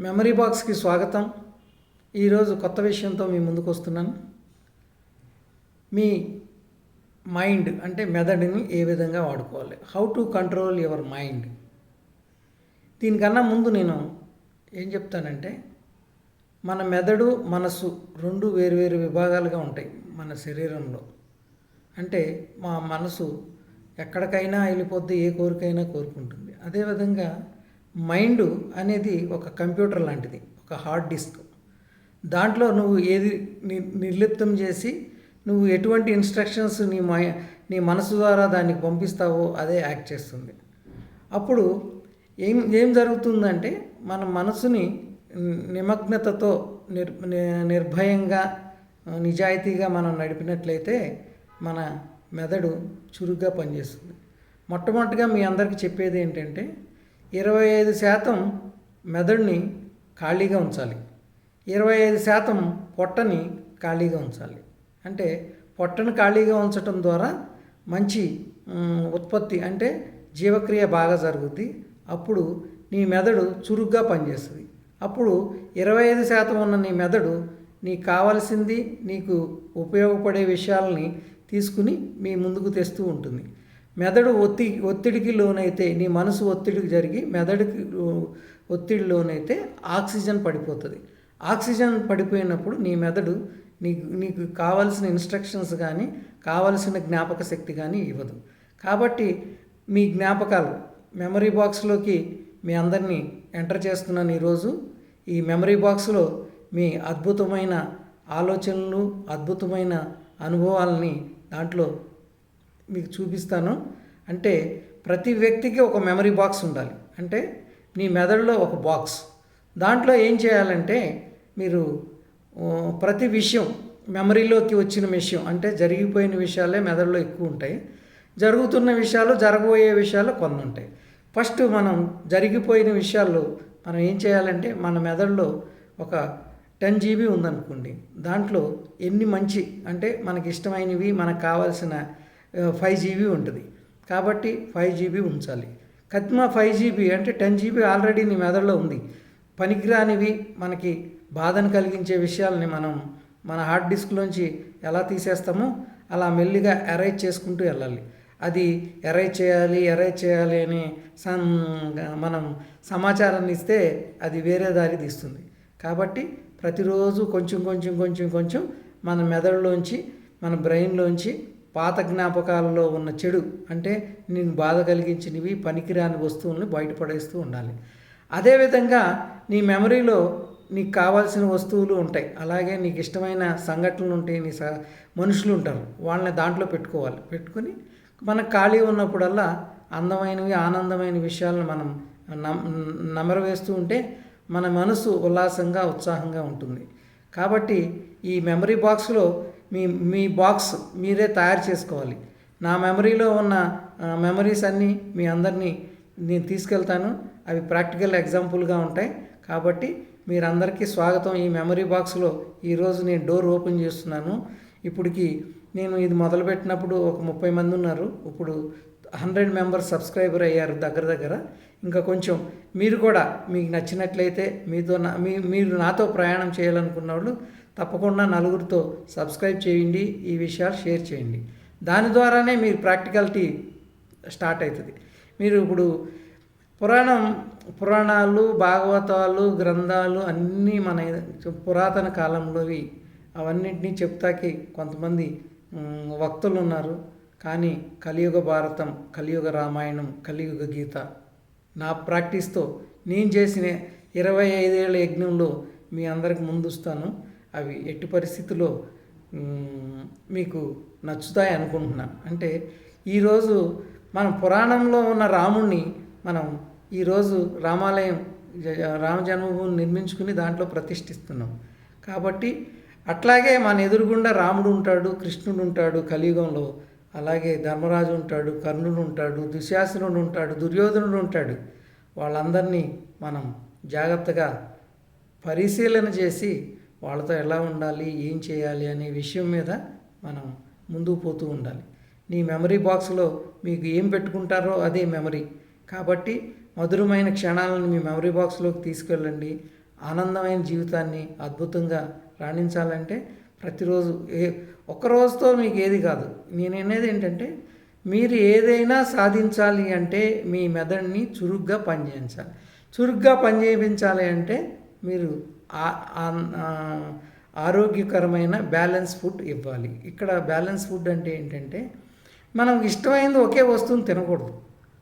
Memory బాక్స్కి స్వాగతం. ఈరోజు కొత్త విషయంతో మీ ముందుకు వస్తున్నాను. మీ మైండ్ అంటే మెదడుని ఏ విధంగా వాడుకోవాలి? How to control your mind దీనికన్నా ముందు నేను ఏం చెప్తానంటే మన మెదడు మనసు రెండు వేరువేరు విభాగాలుగా ఉంటాయి మన శరీరంలో. అంటే మా మనసు ఎక్కడికైనా వెళ్ళిపోద్ది ఏ కోరికైనా కోరుకుంటుంది. అదేవిధంగా మైండ్ అనేది ఒక కంప్యూటర్ లాంటిది ఒక హార్డ్ డిస్క్. దాంట్లో నువ్వు ఏది ని- నిర్లిప్తం చేసి నువ్వు ఎటువంటి ఇన్స్ట్రక్షన్స్ నీ మై నీ మనసు ద్వారా దానికి పంపిస్తావో అదే యాక్ట్ చేస్తుంది. అప్పుడు ఏం ఏం జరుగుతుందంటే మన మనసుని నిమగ్నతతో నిర్ ని- నిర్భయంగా నిజాయితీగా మనం నడిపినట్లయితే మన మెదడు చురుగ్గా పనిచేస్తుంది. మొట్టమొదటిగా మీ అందరికీ చెప్పేది ఏంటంటే ఇరవై ఐదు శాతం మెదడుని ఖాళీగా ఉంచాలి. ఇరవై ఐదు శాతం పొట్టని ఖాళీగా ఉంచాలి. అంటే పొట్టను ఖాళీగా ఉంచటం ద్వారా మంచి ఉత్పత్తి అంటే జీవక్రియ బాగా జరుగుద్ది. అప్పుడు నీ మెదడు చురుగ్గా పనిచేస్తుంది. అప్పుడు ఇరవై ఐదు శాతం ఉన్న నీ మెదడు నీకు కావలసింది నీకు ఉపయోగపడే విషయాలని తీసుకుని మీ ముందుకు తెస్తూ ఉంటుంది. మెదడు ఒత్తి ఒత్తిడికి లోనైతే నీ మనసు ఒత్తిడికి జరిగి మెదడుకి ఒత్తిడి లోనైతే ఆక్సిజన్ పడిపోతుంది. ఆక్సిజన్ పడిపోయినప్పుడు నీ మెదడు నీకు నీకు కావాల్సిన ఇన్స్ట్రక్షన్స్ కానీ కావలసిన జ్ఞాపక శక్తి కానీ ఇవ్వదు. కాబట్టి మీ జ్ఞాపకాలు మెమరీ బాక్స్లోకి మీ అందరినీ ఎంటర్ చేస్తున్నాను ఈరోజు. ఈ మెమరీ బాక్స్లో మీ అద్భుతమైన ఆలోచనలు అద్భుతమైన అనుభవాలని దాంట్లో మీకు చూపిస్తాను. అంటే ప్రతి వ్యక్తికి ఒక మెమరీ బాక్స్ ఉండాలి. అంటే నీ మెదడులో ఒక బాక్స్ దాంట్లో ఏం చేయాలంటే మీరు ప్రతి విషయం మెమరీలోకి వచ్చిన విషయం అంటే జరిగిపోయిన విషయాలే మెదడులో ఎక్కువ ఉంటాయి. జరుగుతున్న విషయాలు జరగబోయే విషయాలు కొన్ని ఉంటాయి. ఫస్ట్ మనం జరిగిపోయిన విషయాల్లో మనం ఏం చేయాలంటే మన మెదడులో ఒక టెన్ జీబీ ఉందనుకోండి. దాంట్లో ఎన్ని మంచి అంటే మనకి ఇష్టమైనవి మనకు కావాల్సిన ఫైవ్ జీబీ ఉంటుంది. కాబట్టి ఫైవ్ జీబీ ఉంచాలి. కత్మా ఫైవ్ జీబీ అంటే టెన్ జీబీ ఆల్రెడీ నీ మెదడులో ఉంది. పనికిరానివి మనకి బాధను కలిగించే విషయాల్ని మనం మన హార్డ్ డిస్క్లోంచి ఎలా తీసేస్తామో అలా మెల్లిగా ఎరైజ్ చేసుకుంటూ వెళ్ళాలి. అది ఎరైజ్ చేయాలి ఎరైజ్ చేయాలి అని సం మనం సమాచారాన్ని ఇస్తే అది వేరే దారి తీస్తుంది. కాబట్టి ప్రతిరోజు కొంచెం కొంచెం కొంచెం కొంచెం మన మెదడులోంచి మన బ్రెయిన్లోంచి పాత జ్ఞాపకాలలో ఉన్న చెడు అంటే నేను బాధ కలిగించినవి పనికిరాని వస్తువులను బయటపడేస్తూ ఉండాలి. అదేవిధంగా నీ మెమరీలో నీకు కావాల్సిన వస్తువులు ఉంటాయి. అలాగే నీకు ఇష్టమైన సంఘటనలు ఉంటాయి. నీ స మనుషులు ఉంటారు. వాళ్ళని దాంట్లో పెట్టుకోవాలి. పెట్టుకుని మనకు ఖాళీ ఉన్నప్పుడల్లా అందమైనవి ఆనందమైన విషయాలను మనం నమ్ నమరవేస్తూ ఉంటే మన మనసు ఉల్లాసంగా ఉత్సాహంగా ఉంటుంది. కాబట్టి ఈ మెమరీ బాక్స్లో మీ మీ బాక్స్ మీరే తయారు చేసుకోవాలి. నా మెమరీలో ఉన్న మెమరీస్ అన్నీ మీ అందరినీ నేను తీసుకెళ్తాను. అవి ప్రాక్టికల్ ఎగ్జాంపుల్గా ఉంటాయి. కాబట్టి మీరందరికీ స్వాగతం ఈ మెమరీ బాక్స్లో ఈరోజు నేను డోర్ ఓపెన్ చేస్తున్నాను. ఇప్పటికి నేను ఇది మొదలుపెట్టినప్పుడు ఒక ముప్పై మంది ఉన్నారు. ఇప్పుడు హండ్రెడ్ మెంబర్స్ సబ్స్క్రైబర్ అయ్యారు దగ్గర దగ్గర. ఇంకా కొంచెం మీరు కూడా మీకు నచ్చినట్లయితే మీతో నా మీ మీరు నాతో ప్రయాణం చేయాలనుకున్న వాళ్ళు తప్పకుండా నలుగురితో సబ్స్క్రైబ్ చేయండి ఈ విషయాలు షేర్ చేయండి. దాని ద్వారానే మీరు ప్రాక్టికాలిటీ స్టార్ట్ అవుతుంది. మీరు ఇప్పుడు పురాణం పురాణాలు భాగవతాలు గ్రంథాలు అన్నీ మన పురాతన కాలంలోవి అవన్నింటినీ చెప్తాకి కొంతమంది వక్తలు వక్తులు ఉన్నారు. కానీ కలియుగ భారతం కలియుగ రామాయణం కలియుగ గీత నా ప్రాక్టీస్తో నేను చేసిన ఇరవై ఐదేళ్ళ యజ్ఞంలో మీ అందరికి ముందుస్తాను అవి ఎట్టి పరిస్థితుల్లో మీకు నచ్చుతాయి అనుకుంటున్నాను. అంటే ఈరోజు మనం పురాణంలో ఉన్న రాముణ్ణి మనం ఈరోజు రామాలయం రామ జన్మభూమిని నిర్మించుకుని దాంట్లో ప్రతిష్ఠిస్తున్నాం. కాబట్టి అట్లాగే మన ఎదురుగుండా రాముడు ఉంటాడు కృష్ణుడు ఉంటాడు కలియుగంలో. అలాగే ధర్మరాజు ఉంటాడు కర్ణుడు ఉంటాడు దుశ్శాసనుడు ఉంటాడు దుర్యోధనుడు ఉంటాడు. వాళ్ళందరినీ మనం జాగ్రత్తగా పరిశీలన చేసి వాళ్ళతో ఎలా ఉండాలి ఏం చేయాలి అనే విషయం మీద మనం ముందుకు పోతూ ఉండాలి. నీ మెమరీ బాక్స్లో మీకు ఏం పెట్టుకుంటారో అదే మెమరీ. కాబట్టి మధురమైన క్షణాలను మీ మెమరీ బాక్స్లోకి తీసుకెళ్ళండి. ఆనందమైన జీవితాన్ని అద్భుతంగా రాణించాలంటే ప్రతిరోజు ఏ ఒక్క రోజుతో మీకు ఏది కాదు. నేను అనేది ఏంటంటే మీరు ఏదైనా సాధించాలి అంటే మీ మెదడుని చురుగ్గా పనిచేయించాలి. చురుగ్గా పనిచేయించాలి అంటే మీరు ఆరోగ్యకరమైన బ్యాలెన్స్ ఫుడ్ ఇవ్వాలి. ఇక్కడ బ్యాలెన్స్ ఫుడ్ అంటే ఏంటంటే మనం ఇష్టమైనది ఒకే వస్తువుని తినకూడదు.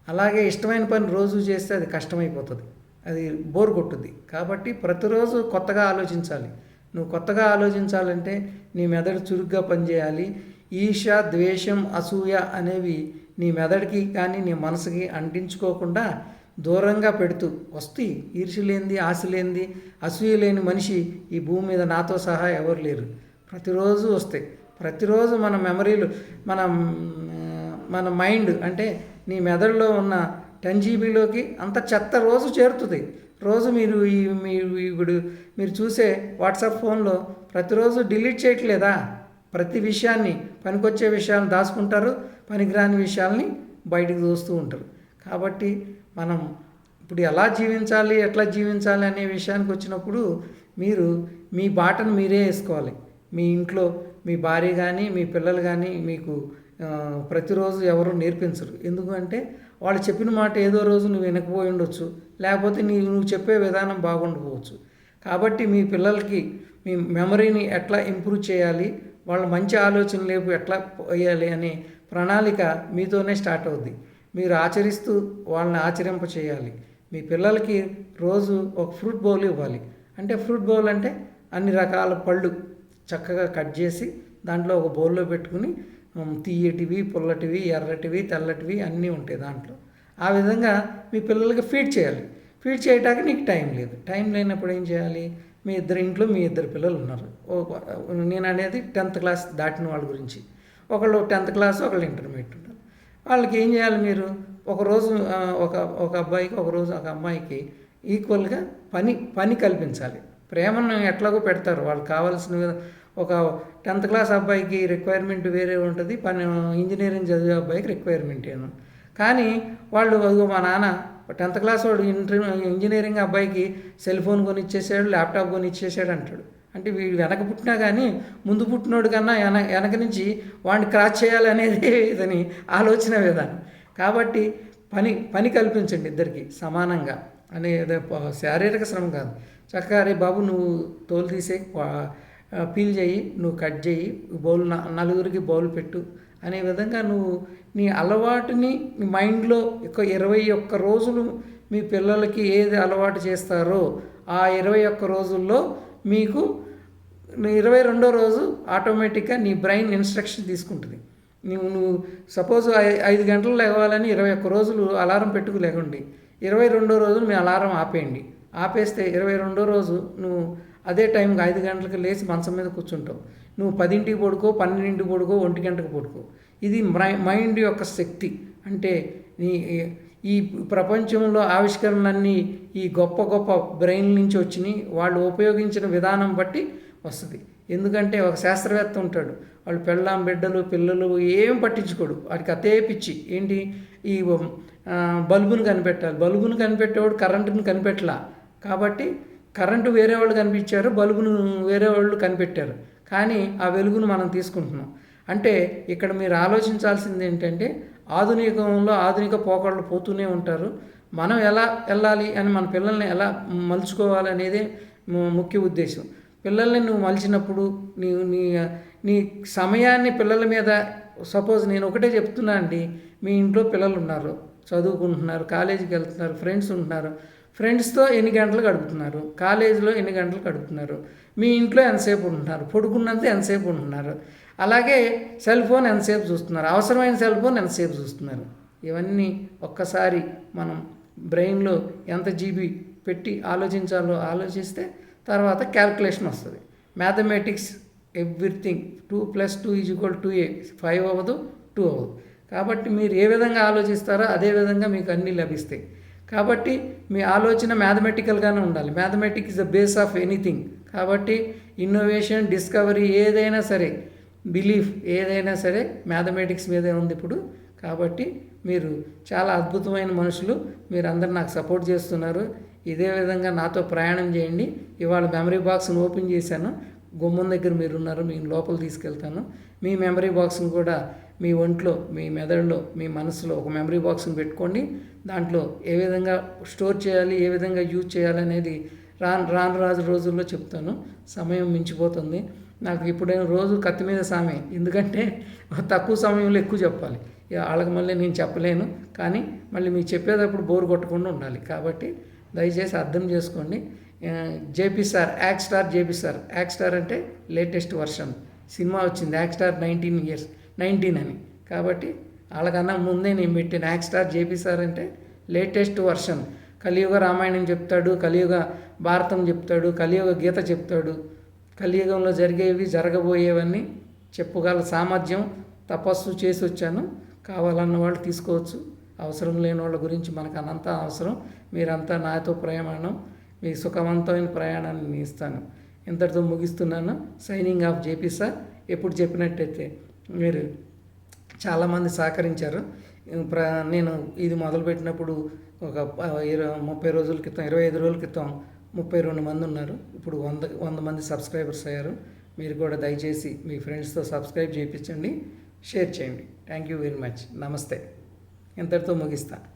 అలాగే ఇష్టమైన పని రోజు చేస్తే అది కష్టమైపోతుంది. అది బోర్ కొట్టుద్ది. కాబట్టి ప్రతిరోజు కొత్తగా ఆలోచించాలి. నువ్వు కొత్తగా ఆలోచించాలంటే నీ మెదడు చురుగ్గా పనిచేయాలి. ఈర్ష ద్వేషం అసూయ అనేవి నీ మెదడుకి కానీ నీ మనసుకి అంటించుకోకుండా దూరంగా పెడుతూ వస్తాయి ఈర్ష్య లేనిది ఆశ లేనిది అసూయ లేని మనిషి ఈ భూమి మీద నాతో సహా ఎవరు లేరు. ప్రతిరోజు వస్తాయి ప్రతిరోజు మన మెమరీలు మన మన మైండ్ అంటే నీ మెదడులో ఉన్న టెన్ జీబీలోకి అంత చెత్త రోజు చేరుతుంది. రోజు మీరు ఈ మీరు ఇప్పుడు మీరు చూసే వాట్సాప్ ఫోన్లో ప్రతిరోజు డిలీట్ చేయట్లేదా? ప్రతి విషయాన్ని పనికొచ్చే విషయాలను దాచుకుంటారు పనికిరాని విషయాల్ని బయటకు చూస్తూ ఉంటారు. కాబట్టి మనం ఇప్పుడు ఎలా జీవించాలి ఎట్లా జీవించాలి అనే విషయానికి వచ్చినప్పుడు మీరు మీ బాటను మీరే వేసుకోవాలి. మీ ఇంట్లో మీ భార్య కానీ మీ పిల్లలు కానీ మీకు ప్రతిరోజు ఎవరు నేర్పించరు. ఎందుకంటే వాళ్ళు చెప్పిన మాట ఏదో రోజు నువ్వు వినకపోయి ఉండొచ్చు లేకపోతే నీ నువ్వు చెప్పే విధానం బాగుండకపోవచ్చు. కాబట్టి మీ పిల్లలకి మీ మెమరీని ఎట్లా ఇంప్రూవ్ చేయాలి వాళ్ళ మంచి ఆలోచన లేపు ఎట్లా పోయాలి అనే ప్రణాళిక మీతోనే స్టార్ట్ అవుద్ది. మీరు ఆచరిస్తూ వాళ్ళని ఆచరింప చేయాలి. మీ పిల్లలకి రోజు ఒక ఫ్రూట్ బౌల్ ఇవ్వాలి. అంటే ఫ్రూట్ బౌల్ అంటే అన్ని రకాల పళ్ళు చక్కగా కట్ చేసి దాంట్లో ఒక బౌల్లో పెట్టుకుని తీయటివి పుల్లటివి ఎర్రటివి తెల్లటివి అన్నీ ఉంటాయి దాంట్లో. ఆ విధంగా మీ పిల్లలకి ఫీడ్ చేయాలి. ఫీడ్ చేయడానికి నీకు టైం లేదు. టైం లేనప్పుడు ఏం చేయాలి? మీ ఇద్దరు ఇంట్లో మీ ఇద్దరు పిల్లలు ఉన్నారు. ఓ- నేను అనేది టెన్త్ క్లాస్ దాటిన వాళ్ళ గురించి. ఒకళ్ళు టెన్త్ క్లాస్ ఒకళ్ళు ఇంటర్మీడియట్. వాళ్ళకి ఏం చేయాలి మీరు? ఒకరోజు ఒక ఒక అబ్బాయికి ఒకరోజు ఒక అమ్మాయికి ఈక్వల్గా పని పని కల్పించాలి. ప్రేమను ఎట్లాగో పెడతారు. వాళ్ళకి కావాల్సిన ఒక టెన్త్ క్లాస్ అబ్బాయికి రిక్వైర్మెంట్ వేరే ఉంటుంది. పని ఇంజనీరింగ్ చదివే అబ్బాయికి రిక్వైర్మెంట్ ఏను. కానీ వాళ్ళు అదిగో మా నాన్న టెన్త్ క్లాస్ వాడు ఇంటర్ ఇంజనీరింగ్ అబ్బాయికి సెల్ ఫోన్ కొని ఇచ్చేసాడు ల్యాప్టాప్ కొని ఇచ్చేసాడు అంటాడు. అంటే వీడు వెనక పుట్టినా కానీ ముందు పుట్టినోడు కన్నా వెన వెనక నుంచి వాడిని క్రాస్ చేయాలనేది ఇదని ఆలోచన విధానం. కాబట్టి పని పని కల్పించండి ఇద్దరికి సమానంగా. అనేది శారీరక శ్రమ కాదు. చక్కగా అరే బాబు నువ్వు తోలు తీసే పీల్ చేయి నువ్వు కట్ చేయి బౌల్ నలుగురికి బౌల్ పెట్టు అనే విధంగా నువ్వు నీ అలవాటుని నీ మైండ్లో ఒక ఇరవై ఒక్క రోజులు మీ పిల్లలకి ఏది అలవాటు చేస్తారో ఆ ఇరవై ఒక్క రోజుల్లో మీకు ఇరవై రెండో రోజు ఆటోమేటిక్గా నీ బ్రెయిన్ ఇన్స్ట్రక్షన్ తీసుకుంటుంది. నువ్వు నువ్వు సపోజ్ ఐదు గంటలు లేవాలని ఇరవై ఒక్క రోజులు అలారం పెట్టుకు లేకండి ఇరవై రెండో రోజు మీ అలారం ఆపేయండి. ఆపేస్తే ఇరవై రెండో రోజు నువ్వు అదే టైంకి ఐదు గంటలకు లేచి మంచం మీద కూర్చుంటావు. నువ్వు పదింటికి పడుకో పన్నెండింటికి పడుకో ఒంటి గంటకు పడుకో. ఇది మై- మైండ్ యొక్క శక్తి. అంటే నీ ఈ ప్రపంచంలో ఆవిష్కరణలన్నీ ఈ గొప్ప గొప్ప బ్రెయిన్ నుంచి వచ్చినాయి. వాళ్ళు ఉపయోగించిన విధానం బట్టి వస్తుంది. ఎందుకంటే ఒక శాస్త్రవేత్త ఉంటాడు. వాళ్ళు పెళ్ళాం బిడ్డలు పిల్లలు ఏం పట్టించుకోడు. వాడికి అతే పిచ్చి. ఏంటి? ఈ బల్బును కనిపెట్టాలి. బల్బును కనిపెట్టేవాడు కరెంటును కనిపెట్టలా. కాబట్టి కరెంటు వేరే వాళ్ళు కనిపించారు బల్బును వేరే వాళ్ళు కనిపెట్టారు. కానీ ఆ వెలుగును మనం తీసుకుంటున్నాం. అంటే ఇక్కడ మీరు ఆలోచించాల్సింది ఏంటంటే ఆధునికంలో ఆధునిక పోకడలు పోతూనే ఉంటారు. మనం ఎలా వెళ్ళాలి అని మన పిల్లల్ని ఎలా మలుచుకోవాలి అనేదే ముఖ్య ఉద్దేశం. పిల్లల్ని నువ్వు మలిచినప్పుడు నీ నీ నీ సమయాన్ని పిల్లల మీద సపోజ్ నేను ఒకటే చెప్తున్నా అండి మీ ఇంట్లో పిల్లలు ఉన్నారు చదువుకుంటున్నారు కాలేజీకి వెళ్తున్నారు ఫ్రెండ్స్ ఉంటున్నారు ఫ్రెండ్స్తో ఎన్ని గంటలు గడుపుతున్నారు కాలేజీలో ఎన్ని గంటలు గడుపుతున్నారు మీ ఇంట్లో ఎంతసేపు ఉంటున్నారు? పడుకున్నంత ఎంతసేపు ఉంటున్నారు? అలాగే సెల్ ఫోన్ ఎంతసేపు చూస్తున్నారు? అవసరమైన సెల్ ఫోన్ ఎంతసేపు చూస్తున్నారు? ఇవన్నీ ఒక్కసారి మనం బ్రెయిన్లో ఎంత జీబీ పెట్టి ఆలోచించాలో ఆలోచిస్తే తర్వాత క్యాల్కులేషన్ వస్తుంది. Mathematics everything two plus two is equal two A five అవ్వదు టూ అవ్వదు. కాబట్టి మీరు ఏ విధంగా ఆలోచిస్తారో అదే విధంగా మీకు అన్నీ లభిస్తాయి. కాబట్టి మీ ఆలోచన మ్యాథమెటికల్గానే ఉండాలి. Mathematics the base of anything. కాబట్టి ఇన్నోవేషన్ డిస్కవరీ ఏదైనా సరే బిలీఫ్ ఏదైనా సరే మ్యాథమెటిక్స్ మీదే ఉంది ఇప్పుడు. కాబట్టి మీరు చాలా అద్భుతమైన మనుషులు మీరు అందరు నాకు సపోర్ట్ చేస్తున్నారు. ఇదే విధంగా నాతో ప్రయాణం చేయండి. ఇవాళ మెమరీ బాక్స్ని ఓపెన్ చేశాను. గుమ్మం దగ్గర మీరు ఉన్నారు మీ లోపల తీసుకెళ్తాను. మీ మెమరీ బాక్స్ని కూడా మీ ఒంట్లో మీ మెదడులో మీ మనసులో ఒక మెమరీ బాక్స్ని పెట్టుకోండి. దాంట్లో ఏ విధంగా స్టోర్ చేయాలి ఏ విధంగా యూజ్ చేయాలి అనేది రాను రాను రాజు రోజుల్లో చెప్తాను. సమయం మించిపోతుంది. నాకు ఇప్పుడైనా రోజు కత్తి మీద సామే. ఎందుకంటే తక్కువ సమయంలో ఎక్కువ చెప్పాలి. ఇక వాళ్ళకి మళ్ళీ నేను చెప్పలేను. కానీ మళ్ళీ మీకు చెప్పేటప్పుడు బోర్ కొట్టకుండా ఉండాలి. కాబట్టి దయచేసి అర్థం చేసుకోండి. జేపీ సార్ యాక్ స్టార్ జేపీ సార్. యాక్ స్టార్ అంటే లేటెస్ట్ వర్షన్. సినిమా వచ్చింది. యాక్ స్టార్ నైన్టీన్ ఇయర్స్ నైన్టీన్ అని. కాబట్టి వాళ్ళకన్నా ముందే నేను పెట్టిన యాక్ స్టార్ జేపీ సార్ అంటే లేటెస్ట్ వర్షన్. కలియుగ రామాయణం చెప్తాడు కలియుగ భారతం చెప్తాడు కలియుగ గీత చెప్తాడు. కలియుగంలో జరిగేవి జరగబోయేవన్నీ చెప్పగల సామర్థ్యం తపస్సు చేసి వచ్చాను. కావాలన్న వాళ్ళు తీసుకోవచ్చు. అవసరం లేని వాళ్ళ గురించి మనకు అనంత అవసరం. మీరంతా నాతో ప్రయాణం మీ సుఖవంతమైన ప్రయాణాన్ని ఇస్తాను. ఇంతటితో ముగిస్తున్నాను. Signing off JP sir. ఎప్పుడు చెప్పినట్టయితే మీరు చాలామంది సహకరించారు. ప్ర నేను ఇది మొదలుపెట్టినప్పుడు ఒక ఇరవై ముప్పై రోజుల క్రితం ఇరవై ఐదు రోజుల క్రితం ముప్పై రెండు మంది ఉన్నారు. ఇప్పుడు వంద వంద మంది సబ్స్క్రైబర్స్ అయ్యారు. మీరు కూడా దయచేసి మీ ఫ్రెండ్స్తో సబ్స్క్రైబ్ చేయించండి షేర్ చేయండి. Thank you very much. నమస్తే. ఇంతటితో ముగిస్తాను